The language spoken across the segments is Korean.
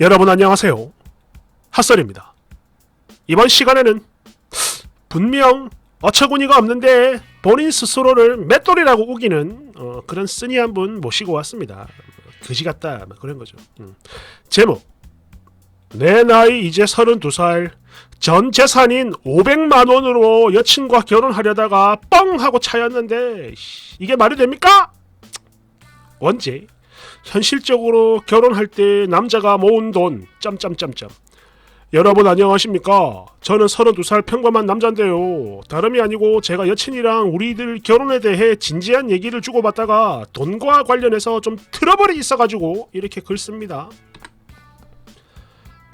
여러분 안녕하세요. 핫설입니다. 이번 시간에는 분명 어처구니가 없는데 본인 스스로를 맷돌이라고 우기는 어, 그런 쓰니 한 분 모시고 왔습니다. 그지 같다 막 그런 거죠. 음. 제목 내 나이 이제 32살 전 재산인 500만 원으로 여친과 결혼하려다가 뻥 하고 차였는데 씨, 이게 말이 됩니까? 언제? 현실적으로 결혼할 때 남자가 모은 돈 점점점점 여러분 안녕하십니까? 저는 32살 평범한 남자인데요. 다름이 아니고 제가 여친이랑 우리들 결혼에 대해 진지한 얘기를 주고받다가 돈과 관련해서 좀 트러블이 있어가지고 이렇게 글 씁니다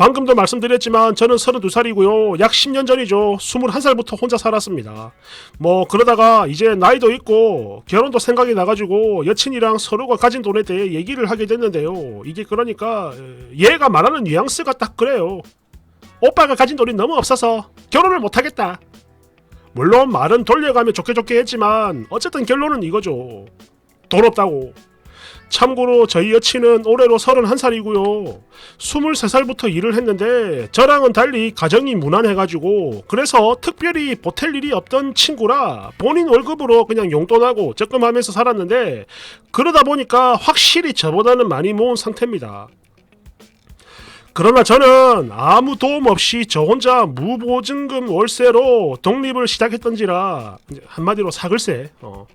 방금도 말씀드렸지만 저는 32살이고요. 약 10년 전이죠. 21살부터 혼자 살았습니다. 뭐 그러다가 이제 나이도 있고 결혼도 생각이 나가지고 여친이랑 서로가 가진 돈에 대해 얘기를 하게 됐는데요. 이게 그러니까 에, 얘가 말하는 뉘앙스가 딱 그래요. 오빠가 가진 돈이 너무 없어서 결혼을 못하겠다. 물론 말은 돌려가며 좋게 좋게 했지만 어쨌든 결론은 이거죠. 돈 없다고. 참고로 저희 여친은 올해로 31살이고요. 23살부터 일을 했는데 저랑은 달리 가정이 무난해가지고 그래서 특별히 보탤 일이 없던 친구라 본인 월급으로 그냥 용돈하고 적금하면서 살았는데 그러다 보니까 확실히 저보다는 많이 모은 상태입니다. 그러나 저는 아무 도움 없이 저 혼자 무보증금 월세로 독립을 시작했던지라 한마디로 사글세 어.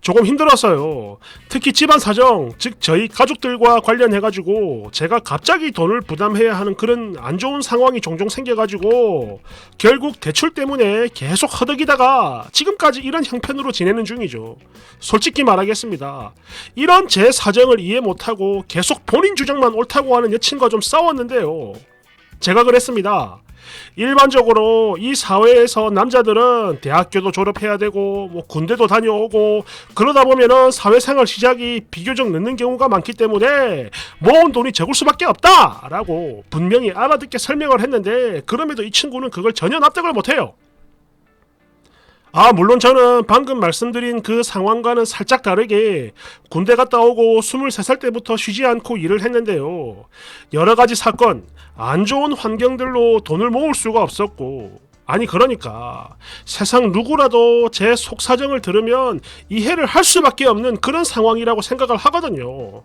조금 힘들었어요. 특히 집안 사정, 즉 저희 가족들과 관련해가지고 제가 갑자기 돈을 부담해야 하는 그런 안 좋은 상황이 종종 생겨가지고 결국 대출 때문에 계속 허덕이다가 지금까지 이런 형편으로 지내는 중이죠. 솔직히 말하겠습니다. 이런 제 사정을 이해 못하고 계속 본인 주장만 옳다고 하는 여친과 좀 싸웠는데요. 제가 그랬습니다. 일반적으로 이 사회에서 남자들은 대학교도 졸업해야 되고 뭐 군대도 다녀오고 그러다 보면은 사회생활 시작이 비교적 늦는 경우가 많기 때문에 모은 돈이 적을 수밖에 없다라고 분명히 알아듣게 설명을 했는데 그럼에도 이 친구는 그걸 전혀 납득을 못해요. 아, 물론 저는 방금 말씀드린 그 상황과는 살짝 다르게 군대 갔다 오고 23살 때부터 쉬지 않고 일을 했는데요. 여러 가지 사건, 안 좋은 환경들로 돈을 모을 수가 없었고, 아니, 그러니까 세상 누구라도 제 속사정을 들으면 이해를 할 수밖에 없는 그런 상황이라고 생각을 하거든요.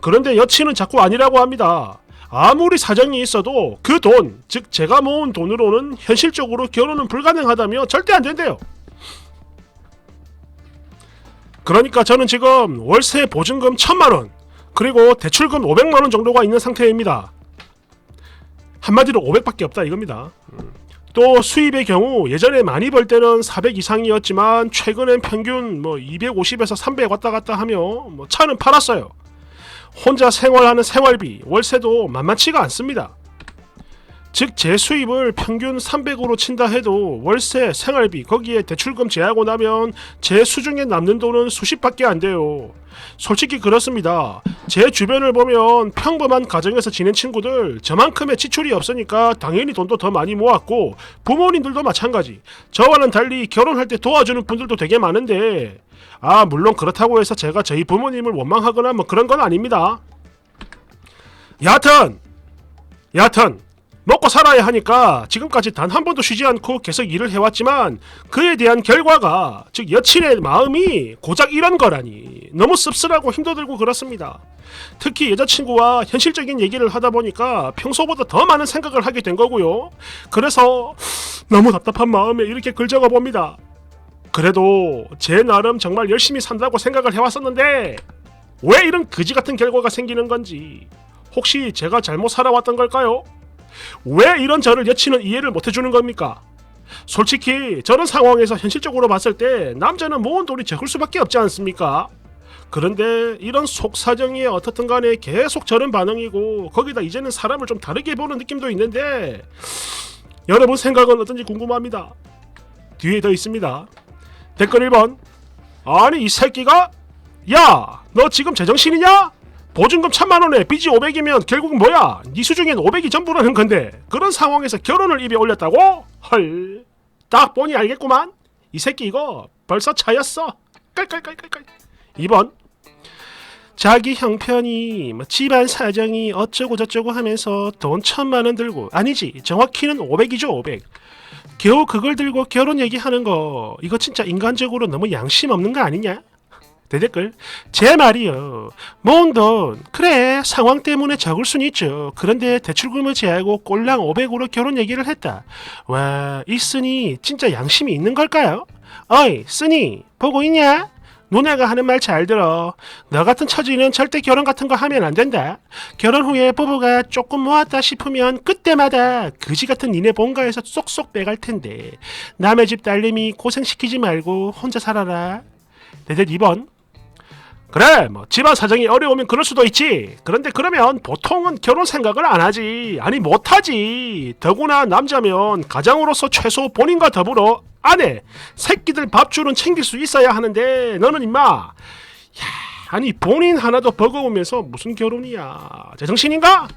그런데 여친은 자꾸 아니라고 합니다. 아무리 사정이 있어도 그 돈, 즉 제가 모은 돈으로는 현실적으로 결혼은 불가능하다며 절대 안 된대요. 그러니까 저는 지금 월세 보증금 천만 원, 그리고 대출금 500만 원 정도가 있는 상태입니다. 한마디로 500밖에 없다 이겁니다. 음. 또 수입의 경우 예전에 많이 벌 때는 400 이상이었지만 최근엔 평균 뭐 250에서 300 왔다 갔다 하며 뭐 차는 팔았어요. 혼자 생활하는 생활비, 월세도 만만치가 않습니다. 즉 제 수입을 평균 300으로 친다 해도 월세, 생활비, 거기에 대출금 제하고 나면 제 수중에 남는 돈은 수십밖에 안 돼요. 솔직히 그렇습니다. 제 주변을 보면 평범한 가정에서 지낸 친구들 저만큼의 지출이 없으니까 당연히 돈도 더 많이 모았고 부모님들도 마찬가지. 저와는 달리 결혼할 때 도와주는 분들도 되게 많은데 아 물론 그렇다고 해서 제가 저희 부모님을 원망하거나 뭐 그런 건 아닙니다. 여하튼 여하튼 먹고 살아야 하니까 지금까지 단 한 번도 쉬지 않고 계속 일을 해왔지만 그에 대한 결과가 즉 여친의 마음이 고작 이런 거라니 너무 씁쓸하고 힘들고 그렇습니다. 특히 여자친구와 현실적인 얘기를 하다 보니까 평소보다 더 많은 생각을 하게 된 거고요. 그래서 너무 답답한 마음에 이렇게 글 적어 봅니다. 그래도 제 나름 정말 열심히 산다고 생각을 해왔었는데 왜 이런 그지 같은 결과가 생기는 건지 혹시 제가 잘못 살아왔던 걸까요? 왜 이런 저를 여친은 이해를 못 해주는 겁니까? 솔직히 저런 상황에서 현실적으로 봤을 때 남자는 모은 돈이 적을 수밖에 없지 않습니까? 그런데 이런 속사정이 어떻든 간에 계속 저런 반응이고 거기다 이제는 사람을 좀 다르게 보는 느낌도 있는데 여러분 생각은 어떤지 궁금합니다. 뒤에 더 있습니다. 댓글 1번 아니 이 새끼가 야 너 지금 제정신이냐? 보증금 천만 원에 빚이 500이면 결국은 뭐야? 네 수중엔 500이 전부라는 건데 그런 상황에서 결혼을 입에 올렸다고? 헐. 딱 보니 알겠구만. 이 새끼 이거 벌써 차였어. 깔깔깔깔깔. 2번. 자기 형편이 뭐 집안 사정이 어쩌고 저쩌고 하면서 돈 천만 원 들고 아니지 정확히는 500이죠 500 겨우 그걸 들고 결혼 얘기하는 거 이거 진짜 인간적으로 너무 양심 없는 거 아니냐? 대댓글 제 말이요 모은 돈 그래 상황 때문에 적을 순 있죠 그런데 대출금을 제하고 꼴랑 500으로 결혼 얘기를 했다 와 이 쓰니 진짜 양심이 있는 걸까요? 어이 쓰니 보고 있냐? 누나가 하는 말 잘 들어. 너 같은 처지는 절대 결혼 같은 거 하면 안 된다. 결혼 후에 부부가 조금 모았다 싶으면 그때마다 그지 같은 니네 본가에서 쏙쏙 빼갈 텐데 남의 집 딸내미 고생시키지 말고 혼자 살아라. 대대 2번. 그래, 뭐 집안 사정이 어려우면 그럴 수도 있지. 그런데 그러면 보통은 결혼 생각을 안 하지. 아니 못 하지. 더구나 남자면 가장으로서 최소 본인과 더불어 아내, 새끼들 밥줄은 챙길 수 있어야 하는데 너는 임마. 야, 아니 본인 하나도 버거우면서 무슨 결혼이야. 제정신인가?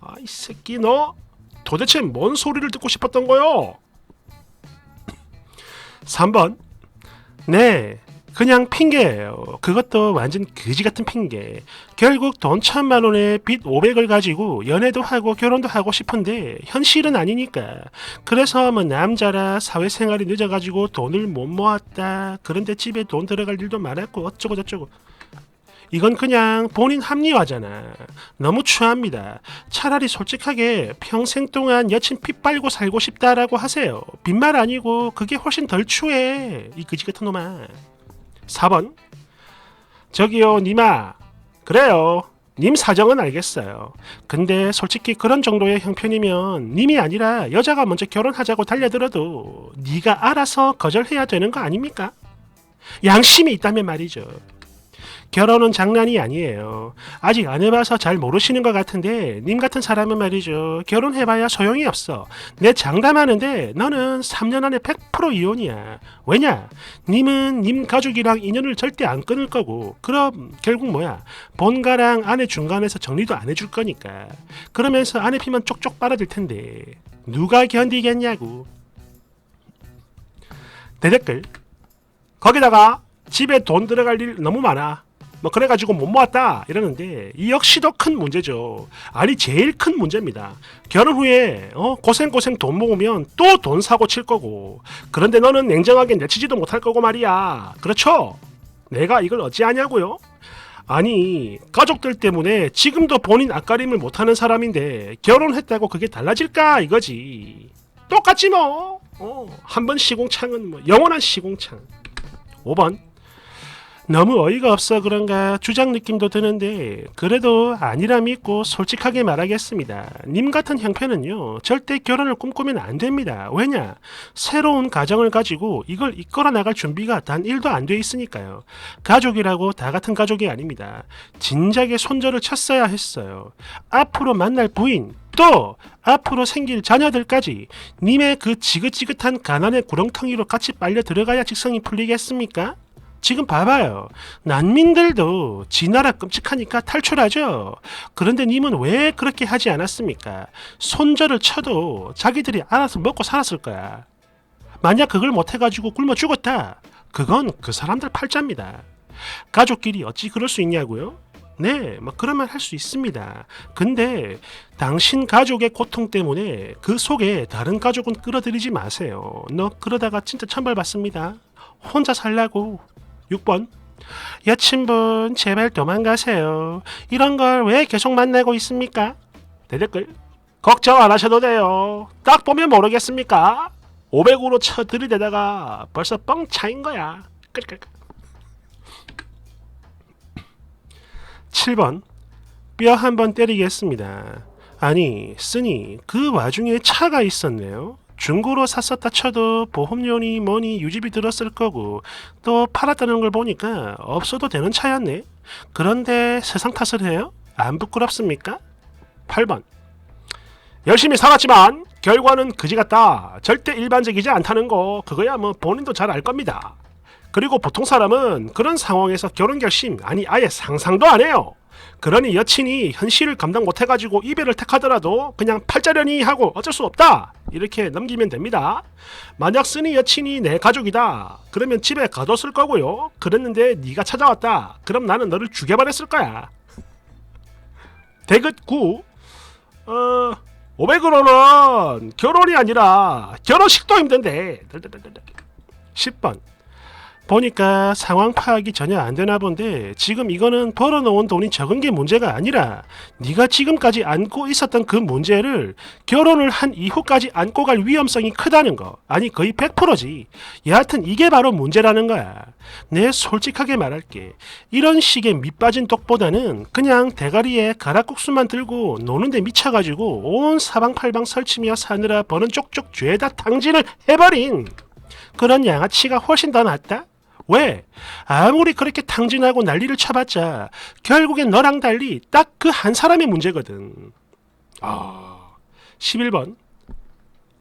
아, 이 새끼 너 도대체 뭔 소리를 듣고 싶었던 거요? 3번. 네. 그냥 핑계예요. 그것도 완전 그지 같은 핑계. 결국 돈 천만 원에 빚 500을 가지고 연애도 하고 결혼도 하고 싶은데 현실은 아니니까. 그래서 뭐 남자라 사회생활이 늦어가지고 돈을 못 모았다. 그런데 집에 돈 들어갈 일도 많았고 어쩌고 저쩌고. 이건 그냥 본인 합리화잖아. 너무 추합니다. 차라리 솔직하게 평생 동안 여친 피 빨고 살고 싶다라고 하세요. 빈말 아니고 그게 훨씬 덜 추해. 이 그지 같은 놈아. 4번. 저기요 님아. 그래요. 님 사정은 알겠어요. 근데 솔직히 그런 정도의 형편이면 님이 아니라 여자가 먼저 결혼하자고 달려들어도 네가 알아서 거절해야 되는 거 아닙니까? 양심이 있다면 말이죠 결혼은 장난이 아니에요. 아직 안 해봐서 잘 모르시는 것 같은데 님 같은 사람은 말이죠. 결혼해봐야 소용이 없어. 내 장담하는데 너는 3년 안에 100% 이혼이야. 왜냐? 님은 님 가족이랑 인연을 절대 안 끊을 거고 그럼 결국 뭐야? 본가랑 아내 중간에서 정리도 안 해줄 거니까. 그러면서 아내 피만 쪽쪽 빨아들 텐데 누가 견디겠냐고. 대댓글 거기다가 집에 돈 들어갈 일 너무 많아. 뭐 그래가지고 못 모았다 이러는데 이 역시도 큰 문제죠. 아니 제일 큰 문제입니다. 결혼 후에 어, 고생 고생 돈 모으면 또 돈 사고 칠 거고 그런데 너는 냉정하게 내치지도 못할 거고 말이야. 그렇죠? 내가 이걸 어찌하냐고요? 아니 가족들 때문에 지금도 본인 앞가림을 못하는 사람인데 결혼했다고 그게 달라질까 이거지. 똑같지 뭐. 어, 한 번 시공창은 뭐 영원한 시공창. 5번 너무 어이가 없어 그런가 주장 느낌도 드는데 그래도 아니라 믿고 솔직하게 말하겠습니다. 님 같은 형편은요 절대 결혼을 꿈꾸면 안 됩니다. 왜냐 새로운 가정을 가지고 이걸 이끌어 나갈 준비가 단 1도 안 돼 있으니까요. 가족이라고 다 같은 가족이 아닙니다. 진작에 손절을 쳤어야 했어요. 앞으로 만날 부인 또 앞으로 생길 자녀들까지 님의 그 지긋지긋한 가난의 구렁텅이로 같이 빨려 들어가야 직성이 풀리겠습니까? 지금 봐봐요. 난민들도 지 나라 끔찍하니까 탈출하죠. 그런데 님은 왜 그렇게 하지 않았습니까? 손절을 쳐도 자기들이 알아서 먹고 살았을 거야. 만약 그걸 못해가지고 굶어 죽었다. 그건 그 사람들 팔자입니다. 가족끼리 어찌 그럴 수 있냐고요? 네, 뭐 그런 말 할 수 있습니다. 근데 당신 가족의 고통 때문에 그 속에 다른 가족은 끌어들이지 마세요. 너 그러다가 진짜 천벌 받습니다. 혼자 살라고. 6번 여친분 제발 도망가세요. 이런 걸 왜 계속 만나고 있습니까? 대댓글 걱정 안 하셔도 돼요. 딱 보면 모르겠습니까? 500으로 쳐 들이대다가 벌써 뻥 차인 거야. 끌끌끌. 7번 뼈 한 번 때리겠습니다. 아니 쓰니 그 와중에 차가 있었네요. 중고로 샀었다 쳐도 보험료니 뭐니 유지비 들었을 거고 또 팔았다는 걸 보니까 없어도 되는 차였네. 그런데 세상 탓을 해요? 안 부끄럽습니까? 8번 열심히 살았지만 결과는 그지 같다. 절대 일반적이지 않다는 거 그거야 뭐 본인도 잘 알 겁니다. 그리고 보통 사람은 그런 상황에서 결혼 결심 아니 아예 상상도 안 해요. 그러니 여친이 현실을 감당 못해가지고 이별을 택하더라도 그냥 팔자려니 하고 어쩔 수 없다. 이렇게 넘기면 됩니다. 만약 쓰니 여친이 내 가족이다. 그러면 집에 가뒀을 거고요. 그랬는데 네가 찾아왔다. 그럼 나는 너를 죽여버렸을 거야. 대긋 9. 어, 500으로는 결혼이 아니라 결혼식도 힘든데. 10번. 보니까 상황 파악이 전혀 안 되나 본데 지금 이거는 벌어놓은 돈이 적은 게 문제가 아니라 네가 지금까지 안고 있었던 그 문제를 결혼을 한 이후까지 안고 갈 위험성이 크다는 거. 아니 거의 100%지. 여하튼 이게 바로 문제라는 거야. 내 솔직하게 말할게. 이런 식의 밑빠진 독보다는 그냥 대가리에 가락국수만 들고 노는데 미쳐가지고 온 사방팔방 설치며 사느라 버는 쪽쪽 죄다 탕진을 해버린. 그런 양아치가 훨씬 더 낫다? 왜? 아무리 그렇게 탕진하고 난리를 쳐봤자 결국엔 너랑 달리 딱 그 한 사람의 문제거든. 아, 11번.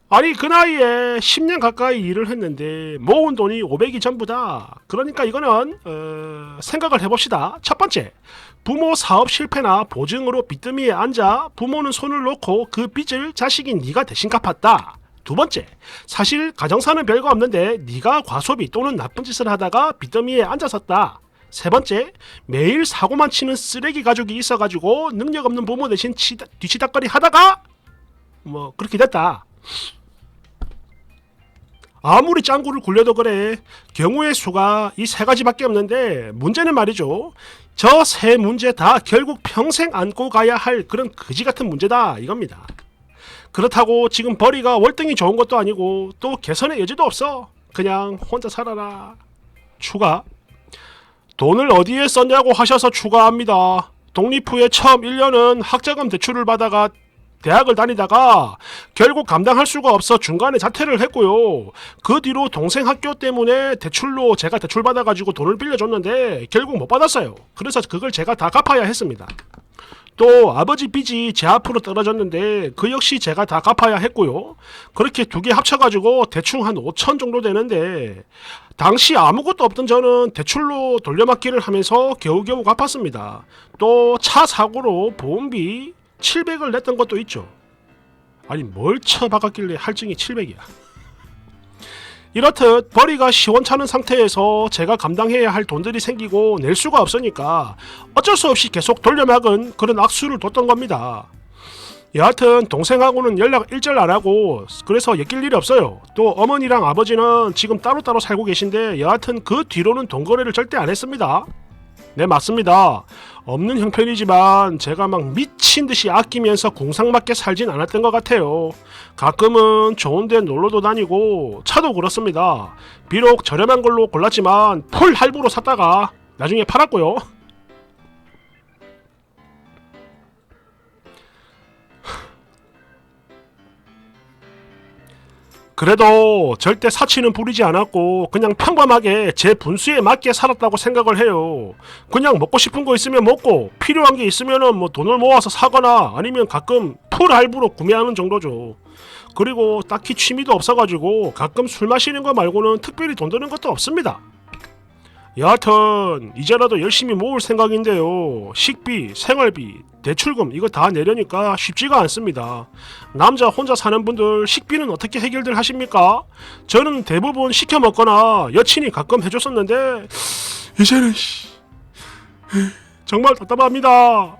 아니 그 나이에 10년 가까이 일을 했는데 모은 돈이 500이 전부다. 그러니까 이거는 어, 생각을 해봅시다. 첫 번째, 부모 사업 실패나 보증으로 빚더미에 앉아 부모는 손을 놓고 그 빚을 자식인 네가 대신 갚았다. 두 번째, 사실 가정사는 별거 없는데 네가 과소비 또는 나쁜 짓을 하다가 빚더미에 앉아섰다. 세 번째, 매일 사고만 치는 쓰레기 가족이 있어가지고 능력 없는 부모 대신 치다, 뒤치다거리 하다가 뭐 그렇게 됐다. 아무리 짱구를 굴려도 그래 경우의 수가 이 세 가지밖에 없는데 문제는 말이죠. 저 세 문제 다 결국 평생 안고 가야 할 그런 그지 같은 문제다 이겁니다. 그렇다고 지금 벌이가 월등히 좋은 것도 아니고 또 개선의 여지도 없어. 그냥 혼자 살아라. 추가. 돈을 어디에 썼냐고 하셔서 추가합니다. 독립 후에 처음 1년은 학자금 대출을 받아가 대학을 다니다가 결국 감당할 수가 없어 중간에 자퇴를 했고요. 그 뒤로 동생 학교 때문에 대출로 제가 대출 받아가지고 돈을 빌려줬는데 결국 못 받았어요. 그래서 그걸 제가 다 갚아야 했습니다. 또 아버지 빚이 제 앞으로 떨어졌는데 그 역시 제가 다 갚아야 했고요. 그렇게 두 개 합쳐가지고 대충 한 5천 정도 되는데 당시 아무것도 없던 저는 대출로 돌려막기를 하면서 겨우겨우 갚았습니다. 또 차 사고로 보험비 700을 냈던 것도 있죠. 아니 뭘 쳐박았길래 할증이 700이야. 이렇듯 벌이가 시원찮은 상태에서 제가 감당해야 할 돈들이 생기고 낼 수가 없으니까 어쩔 수 없이 계속 돌려막은 그런 악수를 뒀던 겁니다. 여하튼 동생하고는 연락 일절 안 하고 그래서 엮일 일이 없어요. 또 어머니랑 아버지는 지금 따로따로 살고 계신데 여하튼 그 뒤로는 돈 거래를 절대 안 했습니다. 네 맞습니다. 없는 형편이지만 제가 막 미친 듯이 아끼면서 궁상맞게 살진 않았던 것 같아요. 가끔은 좋은데 놀러도 다니고 차도 그렇습니다. 비록 저렴한 걸로 골랐지만 풀 할부로 샀다가 나중에 팔았고요. 그래도 절대 사치는 부리지 않았고 그냥 평범하게 제 분수에 맞게 살았다고 생각을 해요. 그냥 먹고 싶은 거 있으면 먹고 필요한 게 있으면은 뭐 돈을 모아서 사거나 아니면 가끔 풀 할부로 구매하는 정도죠. 그리고 딱히 취미도 없어가지고 가끔 술 마시는 거 말고는 특별히 돈 드는 것도 없습니다. 여하튼 이제라도 열심히 모을 생각인데요. 식비, 생활비, 대출금 이거 다 내려니까 쉽지가 않습니다. 남자 혼자 사는 분들 식비는 어떻게 해결들 하십니까? 저는 대부분 시켜 먹거나 여친이 가끔 해줬었는데 이제는 씨, 정말 답답합니다.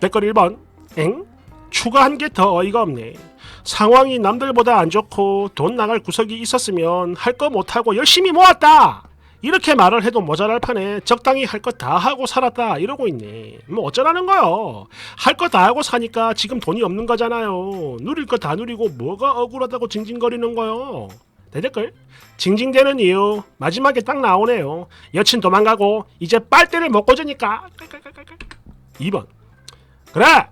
댓글 1번 엥? 추가 한 게 더 어이가 없네. 상황이 남들보다 안 좋고 돈 나갈 구석이 있었으면 할 거 못하고 열심히 모았다. 이렇게 말을 해도 모자랄 판에 적당히 할 것 다 하고 살았다 이러고 있네. 뭐 어쩌라는 거요? 할거다 하고 사니까 지금 돈이 없는 거잖아요. 누릴 거다 누리고 뭐가 억울하다고 징징거리는 거요? 대댓글 징징대는 이유 마지막에 딱 나오네요. 여친 도망가고 이제 빨대를 먹고 주니까. 2번 그래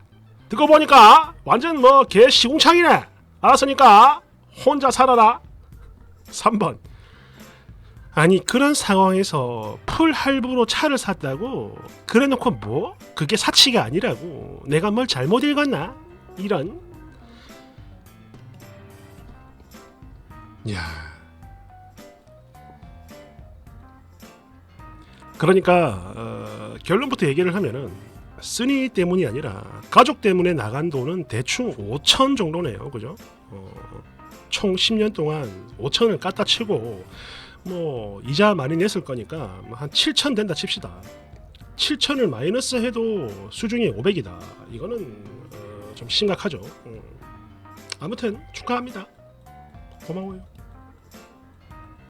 듣고 보니까 완전 뭐 개 시궁창이네. 알았으니까 혼자 살아라. 3번 아니 그런 상황에서 풀 할부로 차를 샀다고 그래놓고 뭐? 그게 사치가 아니라고. 내가 뭘 잘못 읽었나? 이런. 야. 그러니까 어, 결론부터 얘기를 하면은 쓰니 때문이 아니라 가족 때문에 나간 돈은 대충 5천 정도네요. 그죠? 어, 총 10년 동안 5천을 갖다 치고 뭐 이자 많이 냈을 거니까 뭐한 7천 된다 칩시다. 7천을 마이너스 해도 수중이 500이다. 이거는 어, 좀 심각하죠. 음. 아무튼 축하합니다. 고마워요.